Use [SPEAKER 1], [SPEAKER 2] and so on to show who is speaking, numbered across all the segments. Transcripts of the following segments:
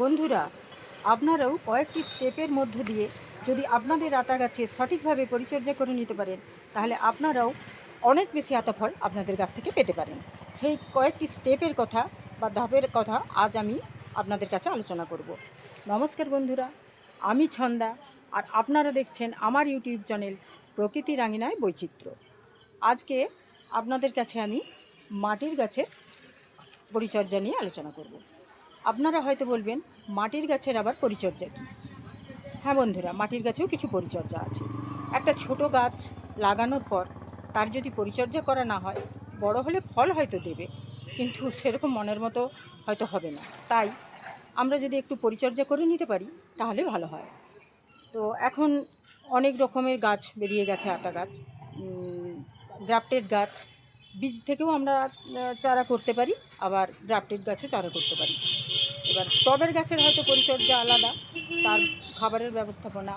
[SPEAKER 1] বন্ধুরা, আপনারাও কয়েকটি স্টেপের মধ্য দিয়ে যদি আপনাদের আতা গাছে সঠিকভাবে পরিচর্যা করে নিতে পারেন, তাহলে আপনারাও অনেক বেশি আতা ফল আপনাদের গাছ থেকে পেতে পারেন। সেই কয়েকটি স্টেপের কথা বা ধাপের কথা আজ আমি আপনাদের কাছে আলোচনা করব। নমস্কার বন্ধুরা, আমি ছন্দা আর আপনারা দেখছেন আমার ইউটিউব চ্যানেল প্রকৃতি রাঙিনায় বৈচিত্র্য। আজকে আপনাদের কাছে আমি মাটির গাছের পরিচর্যা নিয়ে আলোচনা করব। আপনারা হয়তো বলবেন, মাটির গাছের আবার পরিচর্যা কী? হ্যাঁ বন্ধুরা, মাটির গাছেও কিছু পরিচর্যা আছে। একটা ছোট গাছ লাগানোর পর তার যদি পরিচর্যা করা না হয়, বড় হলে ফল হয়তো দেবে, কিন্তু সেরকম মনের মতো হয়তো হবে না। তাই আমরা যদি একটু পরিচর্যা করে নিতে পারি, তাহলে ভালো হয়। তো এখন অনেক রকমের গাছ বেরিয়ে গেছে আতা গাছ গ্রাফটেড গাছ, বীজ থেকেও আমরা চারা করতে পারি, আবার গ্রাফটেড গাছও চারা করতে পারি। এবার টবের গাছের হয়তো পরিচর্যা আলাদা, তার খাবারের ব্যবস্থাপনা,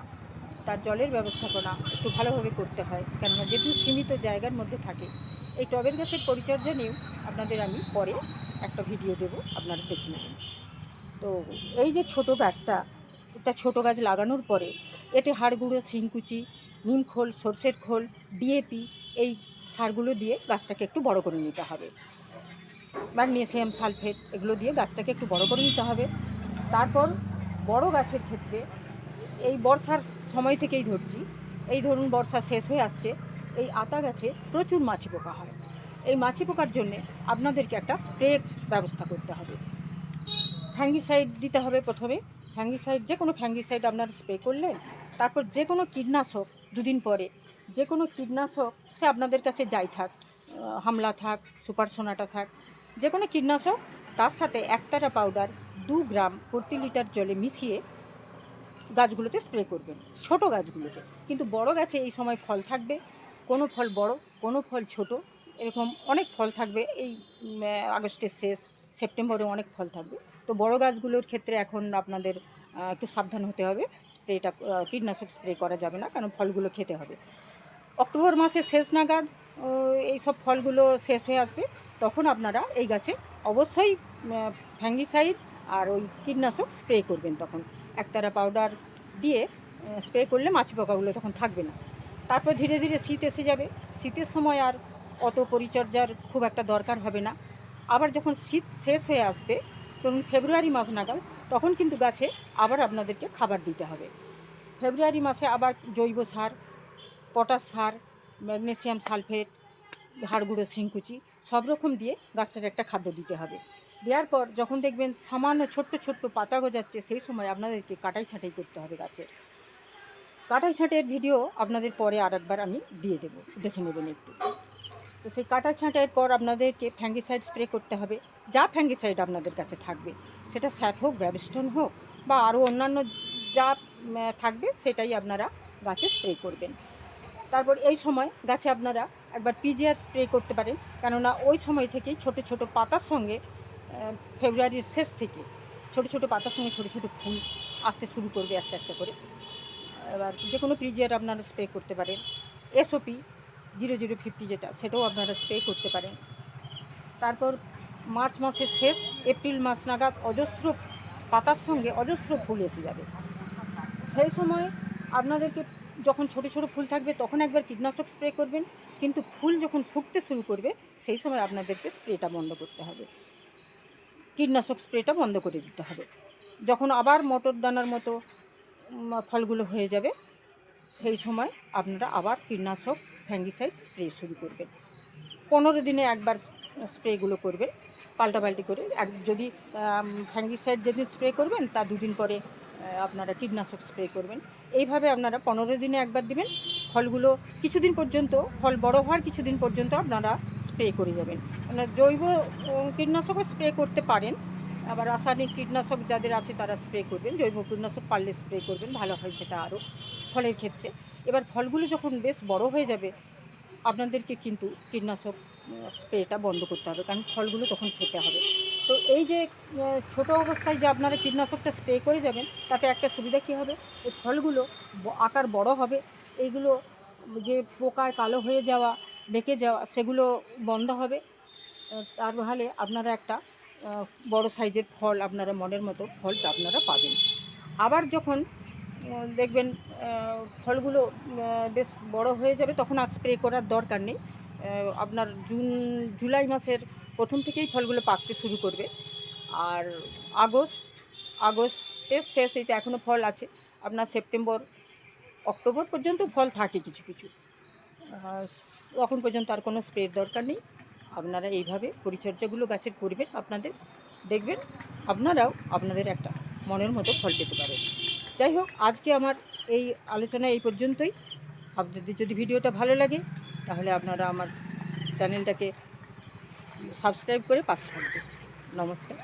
[SPEAKER 1] তার জলের ব্যবস্থাপনা একটু ভালোভাবে করতে হয়, কেননা যেহেতু সীমিত জায়গার মধ্যে থাকে। এই টবের গাছের পরিচর্যা নিয়েও আপনাদের আমি পরে একটা ভিডিও দেব, আপনারা দেখে নেবেন। তো এই যে ছোট গাছটা একটা ছোট গাছ লাগানোর পরে এতে হাড় গুঁড়ো শিংকুচি, নিম খোল, সর্ষের খোল, ডিএপি, এই সারগুলো দিয়ে গাছটাকে একটু বড় করে নিতে হবে। ম্যাগনেসিয়াম সালফেট এগুলো দিয়ে গাছটাকে একটু বড় করে নিতে হবে। তারপর বড় গাছের ক্ষেত্রে এই বর্ষার সময় থেকেই ধরছি। এই ধরুন বর্ষা শেষ হয়ে আসছে, এই আতা গাছে প্রচুর মাছি পোকা হয়। এই মাছি পোকার জন্যে আপনাদেরকে একটা স্প্রে ব্যবস্থা করতে হবে। ফ্যাঙ্গিসাইড দিতে হবে প্রথমে। ফ্যাঙ্গিসাইড, যে কোনো ফ্যাঙ্গিসাইড আপনারা স্প্রে করলে তারপর যে কোনো কীটনাশক দুদিন পরে, যে কোনো কীটনাশক সে আপনাদের কাছে যাই থাক হামলা থাক সুপার সোনাটা থাক, যে কোনো কীটনাশক, তার সাথে একতারা পাউডার দু গ্রাম প্রতি লিটার জলে মিশিয়ে গাছগুলোতে স্প্রে করবেন, ছোট গাছগুলোতে। কিন্তু বড় গাছে এই সময় ফল থাকবে, কোনো ফল বড়, কোনো ফল ছোট, এরকম অনেক ফল থাকবে, এই আগস্টের শেষ, সেপ্টেম্বরে অনেক ফল থাকবে। তো বড় গাছগুলোর ক্ষেত্রে এখন আপনাদের একটু সাবধান হতে হবে, স্প্রেটা কীটনাশক স্প্রে করা যাবে না, কারণ ফলগুলো খেতে হবে। অক্টোবর মাসের শেষ নাগাদ এই সব ফলগুলো শেষ হয়ে আসবে, তখন আপনারা এই গাছে অবশ্যই ফ্যাঙ্গিসাইড আর ওই কীটনাশক স্প্রে করবেন তখন। একতারা পাউডার দিয়ে স্প্রে করলে মাছি পোকাগুলো তখন থাকবে না। তারপর ধীরে ধীরে শীত এসে যাবে। শীতের সময় আর অত পরিচর্যার খুব একটা দরকার হবে না। আবার যখন শীত শেষ হয়ে আসবে ধরুন ফেব্রুয়ারি মাস নাগাদ, তখন কিন্তু গাছে আবার আপনাদেরকে খাবার দিতে হবে। ফেব্রুয়ারি মাসে আবার জৈব সার পটাশ সার, ম্যাগনেসিয়াম সালফেট হাড়গুঁড়ো শিংকুচি, সব রকম দিয়ে গাছটার একটা খাদ্য দিতে হবে। দেওয়ার পর যখন দেখবেন সামান্য ছোট্ট ছোট্ট পাতা গজাচ্ছে, সেই সময় আপনাদেরকে কাটাই ছাঁটাই করতে হবে গাছের কাটাই ছাঁটের ভিডিও আপনাদের পরে আর একবার আমি দিয়ে দেবো, দেখে নেবেন একটু। তো সেই কাটা ছাঁটাইয়ের পর আপনাদেরকে ফ্যাঙ্গিসাইড স্প্রে করতে হবে। যা ফ্যাঙ্গিসাইড আপনাদের কাছে থাকবে, সেটা স্যাট হোক ব্যাবিস্টন হোক, বা আরও অন্যান্য যা থাকবে, সেটাই আপনারা গাছে স্প্রে করবেন। তারপর এই সময় গাছে আপনারা একবার পিজিআর স্প্রে করতে পারেন। কেননা ওই সময় থেকেই ছোট ছোট পাতার সঙ্গে ফেব্রুয়ারির শেষ থেকে ছোট ছোট পাতার সঙ্গে ছোট ছোট ফুল আসতে শুরু করবে একটা একটা করে। এবার যে কোনো পিজিআর আপনারা স্প্রে করতে পারেন। এসওপি জিরো জিরো ফিফটি যেটা, সেটাও আপনারা স্প্রে করতে পারেন। তারপর মার্চ মাসের শেষ এপ্রিল মাস নাগাদ অজস্র পাতার সঙ্গে অজস্র ফুল এসে যাবে। সেই সময় আপনাদেরকে যখন ছোট ছোট ফুল থাকবে তখন একবার কীটনাশক স্প্রে করবেন। কিন্তু ফুল যখন ফুটতে শুরু করবে, সেই সময় আপনাদেরকে স্প্রেটা বন্ধ করতে হবে। কীটনাশক স্প্রেটা বন্ধ করে দিতে হবে। যখন আবার মটর দানার মতো ফলগুলো হয়ে যাবে, সেই সময় আপনারা আবার কীটনাশক ফ্যাঙ্গিসাইড স্প্রে শুরু করবেন। পনেরো দিনে একবার স্প্রেগুলো করবেন, পাল্টাপাল্টি করে। এক, যদি ফ্যাঙ্গিসাইড যেদিন স্প্রে করবেন তা দুদিন পরে আপনারা কীটনাশক স্প্রে করবেন। এইভাবে আপনারা পনেরো দিনে একবার দিবেন, ফলগুলো কিছুদিন পর্যন্ত, ফল বড় হওয়ার কিছুদিন পর্যন্ত আপনারা স্প্রে করে যাবেন। মানে জৈব কীটনাশকও স্প্রে করতে পারেন, আবার রাসায়নিক কীটনাশক যাদের আছে তারা স্প্রে করবেন, জৈব কীটনাশক পারলে স্প্রে করবেন, ভালো হয় সেটা আরও ফলের ক্ষেত্রে। এবার ফলগুলো যখন বেশ বড় হয়ে যাবে আপনাদেরকে কিন্তু কীটনাশক স্প্রেটা বন্ধ করতে হবে, কারণ ফলগুলো তখন খেতে হবে। তো এই যে ছোট অবস্থায় যে আপনারা কীটনাশকটা স্প্রে করে যাবেন, তাতে একটা সুবিধা কী হবে? এই ফলগুলো আকার বড় হবে, এইগুলো যে পোকায় কালো হয়ে যাওয়া, বেঁকে যাওয়া, সেগুলো বন্ধ হবে। তার ফলে আপনারা একটা বড় সাইজের ফল আপনারা মনের মতো ফলটা আপনারা পাবেন। আবার যখন দেখবেন ফলগুলো বেশ বড় হয়ে যাবে, তখন আর স্প্রে করার দরকার নেই। আপনার জুন, জুলাই মাসের প্রথম থেকেই ফলগুলো পাকতে শুরু করবে। আর আগস্ট, আগস্টের শেষ এইটা এখনও ফল আছে, আপনার সেপ্টেম্বর, অক্টোবর পর্যন্ত ফল থাকে কিছু কিছু। তখন পর্যন্ত আর কোনো স্প্রের দরকার নেই। আপনারা এইভাবে পরিচর্যাগুলো গাছের করবেন আপনাদের দেখবেন, আপনারাও আপনাদের একটা মনের মতো ফল পেতে পারেন। যাই হোক, আজকে আমার এই আলোচনা এই পর্যন্তই। আপনাদের যদি ভিডিওটা ভালো লাগে, তাহলে আপনারা আমার চ্যানেলটাকে সাবস্ক্রাইব করে পাশে থাকবেন। নমস্কার।